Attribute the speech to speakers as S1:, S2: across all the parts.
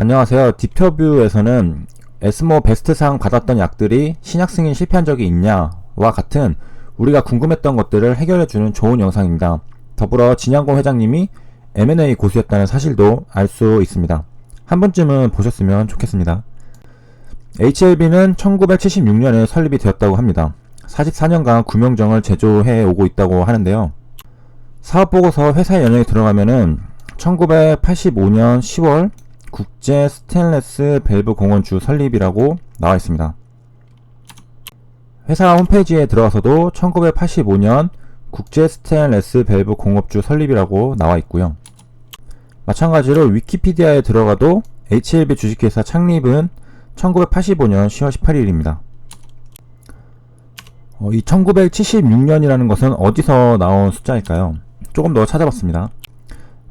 S1: 안녕하세요. 디표뷰에서는 에스모 베스트상 받았던 약들이 신약 승인 실패한 적이 있냐와 같은 우리가 궁금했던 것들을 해결해주는 좋은 영상입니다. 더불어 진양공 회장님이 M&A 고수였다는 사실도 알 수 있습니다. 한 번쯤은 보셨으면 좋겠습니다. HLB는 1976년에 설립이 되었다고 합니다. 44년간 구명정을 제조해 오고 있다고 하는데요. 사업보고서 회사의 연령에 들어가면은 1985년 10월 국제 스테인레스 밸브 공원주 설립이라고 나와 있습니다. 회사 홈페이지에 들어가서도 1985년 국제 스테인레스 밸브 공업주 설립이라고 나와 있고요. 마찬가지로 위키피디아에 들어가도 HLB 주식회사 창립은 1985년 10월 18일입니다. 어, 이 1976년이라는 것은 어디서 나온 숫자일까요? 조금 더 찾아봤습니다.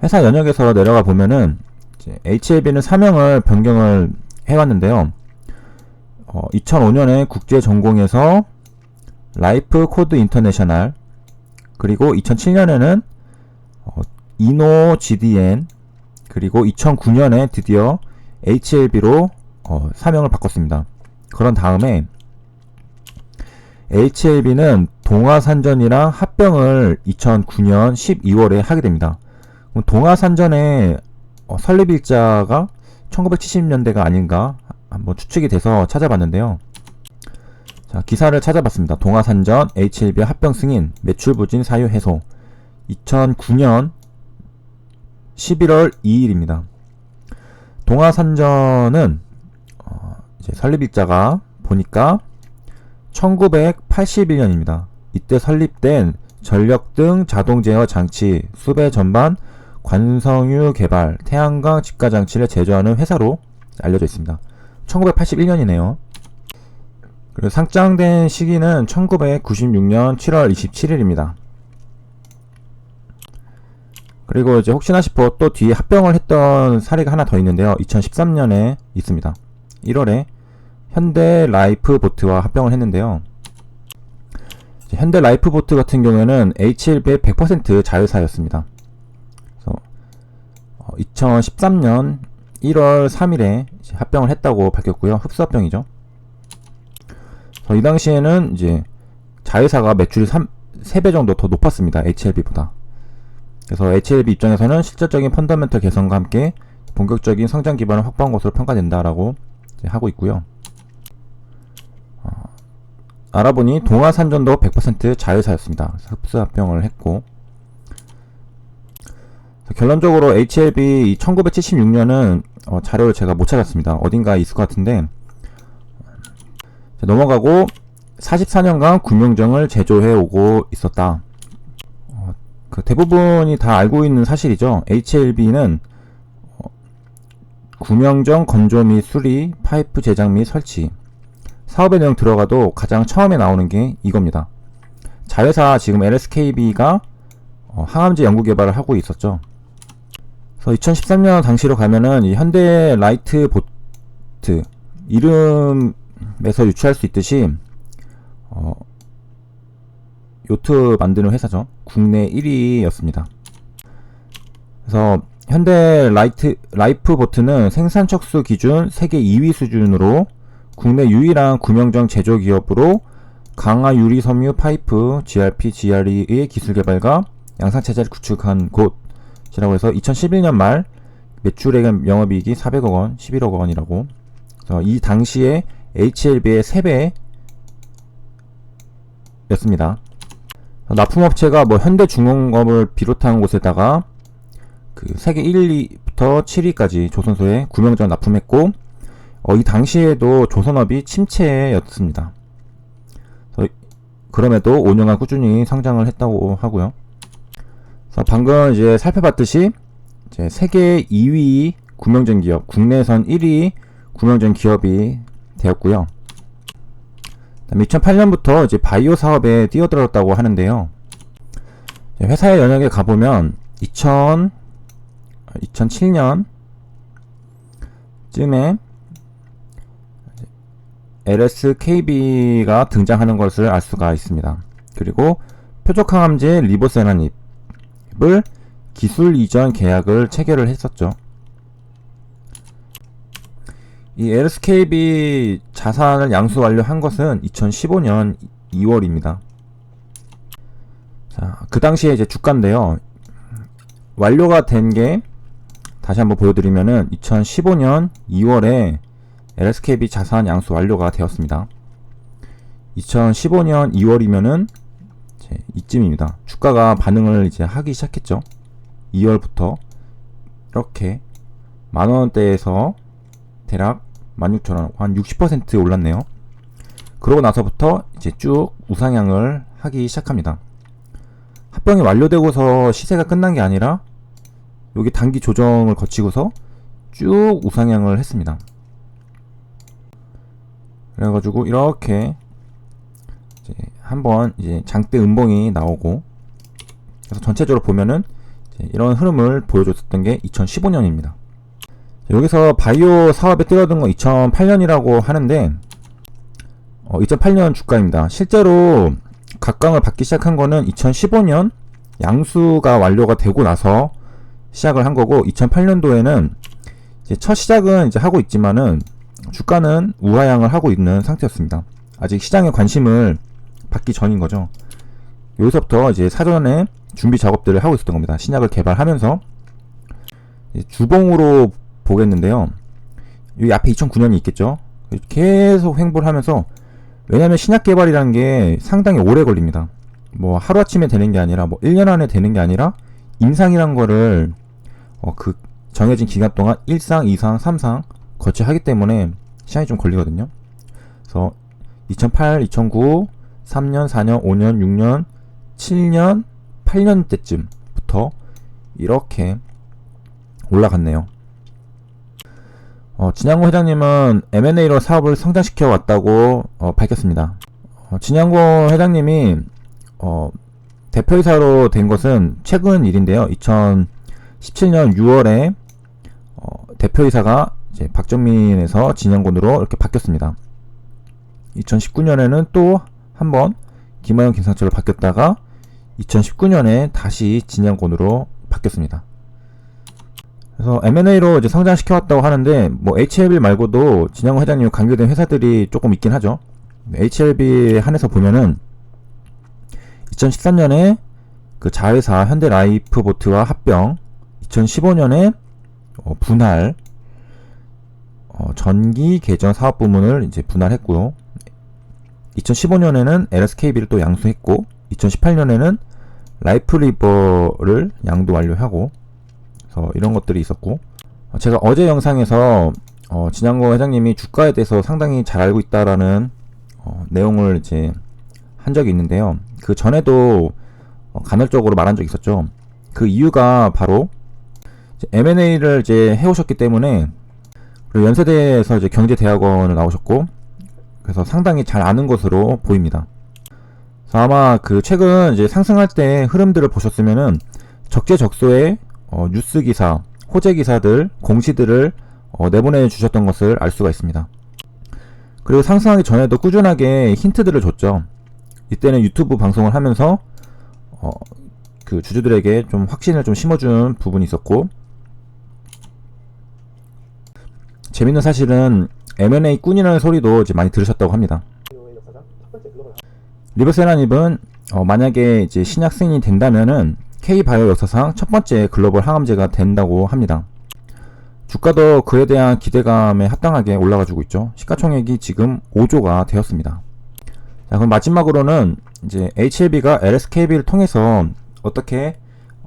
S1: 회사 연역에서 내려가 보면은 HLB는 사명을 변경을 해왔는데요. 어, 2005년에 국제 전공에서 라이프 코드 인터내셔널 그리고 2007년에는 어, 이노 GDN 그리고 2009년에 드디어 HLB로 어, 사명을 바꿨습니다. 그런 다음에 HLB는 동아산전이랑 합병을 2009년 12월에 하게 됩니다. 동아산전의 어, 설립일자가 1970년대가 아닌가 한번 추측이 돼서 찾아봤는데요. 자, 기사를 찾아봤습니다. 동아산전 HLB 합병 승인 매출 부진 사유 해소 2009년 11월 2일입니다. 동아산전은 어, 이제 설립일자가 보니까 1981년입니다. 이때 설립된 전력 등 자동 제어 장치 수배 전반 관성유 개발 태양광 집가 장치를 제조하는 회사로 알려져 있습니다. 1981년이네요. 그리고 상장된 시기는 1996년 7월 27일입니다. 그리고 이제 혹시나 싶어 또 뒤에 합병을 했던 사례가 하나 더 있는데요. 2013년에 있습니다. 1월에 현대 라이프 보트와 합병을 했는데요. 현대 라이프 보트 같은 경우에는 HLB의 100% 자회사였습니다. 그래서 2013년 1월 3일에 합병을 했다고 밝혔고요. 흡수 합병이죠. 이 당시에는 이제 자회사가 매출이 3, 3배 정도 더 높았습니다. HLB보다. 그래서 HLB 입장에서는 실질적인 펀더멘털 개선과 함께 본격적인 성장 기반을 확보한 것으로 평가된다라고 하고 있고요. 어, 알아보니 동아산전도 100% 자회사였습니다. 흡수 합병을 했고 결론적으로 HLB 1976년은 어, 자료를 제가 못 찾았습니다. 어딘가에 있을 것 같은데 자, 넘어가고 44년간 구명정을 제조해 오고 있었다. 어, 그 대부분이 다 알고 있는 사실이죠. HLB는 어, 구명정 건조 및 수리, 파이프 제작 및 설치. 사업의 내용 들어가도 가장 처음에 나오는 게 이겁니다. 자회사 지금 LSKB가 어, 항암제 연구 개발을 하고 있었죠. 그래서 2013년 당시로 가면은 이 현대 라이트 보트 이름에서 유추할 수 있듯이 어, 요트 만드는 회사죠. 국내 1위였습니다. 그래서 현대 라이트 라이프 보트는 생산 척수 기준 세계 2위 수준으로 국내 유일한 구명정 제조 기업으로 강화 유리 섬유 파이프 GRP, GRE의 기술 개발과 양산 체제를 구축한 곳 이라고 해서 2011년 말 매출액 영업이익이 400억 원, 11억 원이라고. 그래서 이 당시에 HLB의 3배 였습니다. 납품업체가 뭐 현대중공업을 비롯한 곳에다가 그 세계 1위부터 7위까지 조선소에 구명정 납품했고 어, 이 당시에도 조선업이 침체였습니다. 그럼에도 5년간 꾸준히 성장을 했다고 하고요. 그래서 방금 이제 살펴봤듯이 이제 세계 2위 구명전 기업, 국내선 1위 구명전 기업이 되었고요. 2008년부터 이제 바이오 사업에 뛰어들었다고 하는데요. 회사의 연역에 가보면 2000, 2007년 쯤에 LSKB가 등장하는 것을 알 수가 있습니다. 그리고 표적항암제 리보세나닙 을 기술 이전 계약을 체결을 했었죠. 이 LSKB 자산을 양수 완료한 것은 2015년 2월입니다. 자, 그 당시에 이제 주가인데요. 완료가 된 게 다시 한번 보여드리면은 2015년 2월에 LSKB 자산 양수 완료가 되었습니다. 2015년 2월이면은 이제 이쯤입니다. 주가가 반응을 이제 하기 시작했죠. 2월부터 이렇게 만 원대에서 대략 16,000원 한 60% 올랐네요. 그러고 나서부터 이제 쭉 우상향을 하기 시작합니다. 합병이 완료되고서 시세가 끝난 게 아니라 여기 단기 조정을 거치고서 쭉 우상향을 했습니다. 그래가지고 이렇게 이제 한번 이제 장대 음봉이 나오고 그래서 전체적으로 보면은 이런 흐름을 보여줬었던 게 2015년입니다. 여기서 바이오 사업에 뛰어든 건 2008년이라고 하는데 어, 2008년 주가입니다. 실제로 각광을 받기 시작한 거는 2015년 양수가 완료가 되고 나서 시작을 한 거고 2008년도에는 이제 첫 시작은 이제 하고 있지만은 주가는 우하향을 하고 있는 상태였습니다. 아직 시장의 관심을 받기 전인 거죠. 여기서부터 이제 사전에 준비 작업들을 하고 있었던 겁니다. 신약을 개발하면서 주봉으로 보겠는데요. 여기 앞에 2009년이 있겠죠. 계속 횡보를 하면서 왜냐하면 신약 개발이라는 게 상당히 오래 걸립니다. 뭐 하루아침에 되는 게 아니라 뭐 1년 안에 되는 게 아니라 임상이란 거를 어 그 정해진 기간 동안 1상, 2상, 3상 거쳐 하기 때문에 시간이 좀 걸리거든요. 그래서 2008, 2009, 3년, 4년, 5년, 6년, 7년, 8년 때쯤부터 이렇게 올라갔네요. 어, 진양고 회장님은 M&A로 사업을 성장시켜 왔다고 어, 밝혔습니다. 어, 진양고 회장님이 어, 대표이사로 된 것은 최근 일인데요. 2017년 6월에 어, 대표이사가 이제 박정민에서 진양곤으로 이렇게 바뀌었습니다. 2019년에는 또 한번 김하영 김상철로 바뀌었다가 2019년에 다시 진양곤으로 바뀌었습니다. 그래서 M&A로 이제 성장시켜 왔다고 하는데 뭐 HLB 말고도 진양호 회장님 관계된 회사들이 조금 있긴 하죠. HLB 한해서 보면은 2013년에 그 자회사 현대라이프보트와 합병, 2015년에 어, 분할 어, 전기 개전 사업 부문을 이제 분할했고요. 2015년에는 LSKB를 또 양수했고, 2018년에는 라이프리버를 양도 완료하고, 그래서 이런 것들이 있었고, 어, 제가 어제 영상에서 어, 진양고 회장님이 주가에 대해서 상당히 잘 알고 있다라는 어, 내용을 이제 한 적이 있는데요. 그 전에도 어, 간헐적으로 말한 적이 있었죠. 그 이유가 바로 M&A를 이제 해오셨기 때문에 그리고 연세대에서 이제 경제대학원을 나오셨고 그래서 상당히 잘 아는 것으로 보입니다. 아마 그 최근 이제 상승할 때 흐름들을 보셨으면은 적재적소에 어, 뉴스 기사, 호재 기사들, 공시들을 어, 내보내 주셨던 것을 알 수가 있습니다. 그리고 상승하기 전에도 꾸준하게 힌트들을 줬죠. 이때는 유튜브 방송을 하면서 어, 그 주주들에게 좀 확신을 좀 심어준 부분이 있었고 재밌는 사실은 M&A 꾼이라는 소리도 이제 많이 들으셨다고 합니다. 리버세라닙은 어, 만약에 이제 신약 승인이 된다면은 K바이오 역사상 첫 번째 글로벌 항암제가 된다고 합니다. 주가도 그에 대한 기대감에 합당하게 올라가지고 있죠. 시가총액이 지금 5조가 되었습니다. 자, 그럼 마지막으로는 이제 HLB가 LSKB를 통해서 어떻게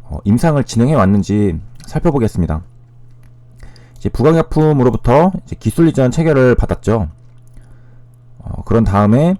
S1: 어, 임상을 진행해 왔는지 살펴보겠습니다. 이제 부강약품으로부터 기술 이전 체결을 받았죠. 어, 그런 다음에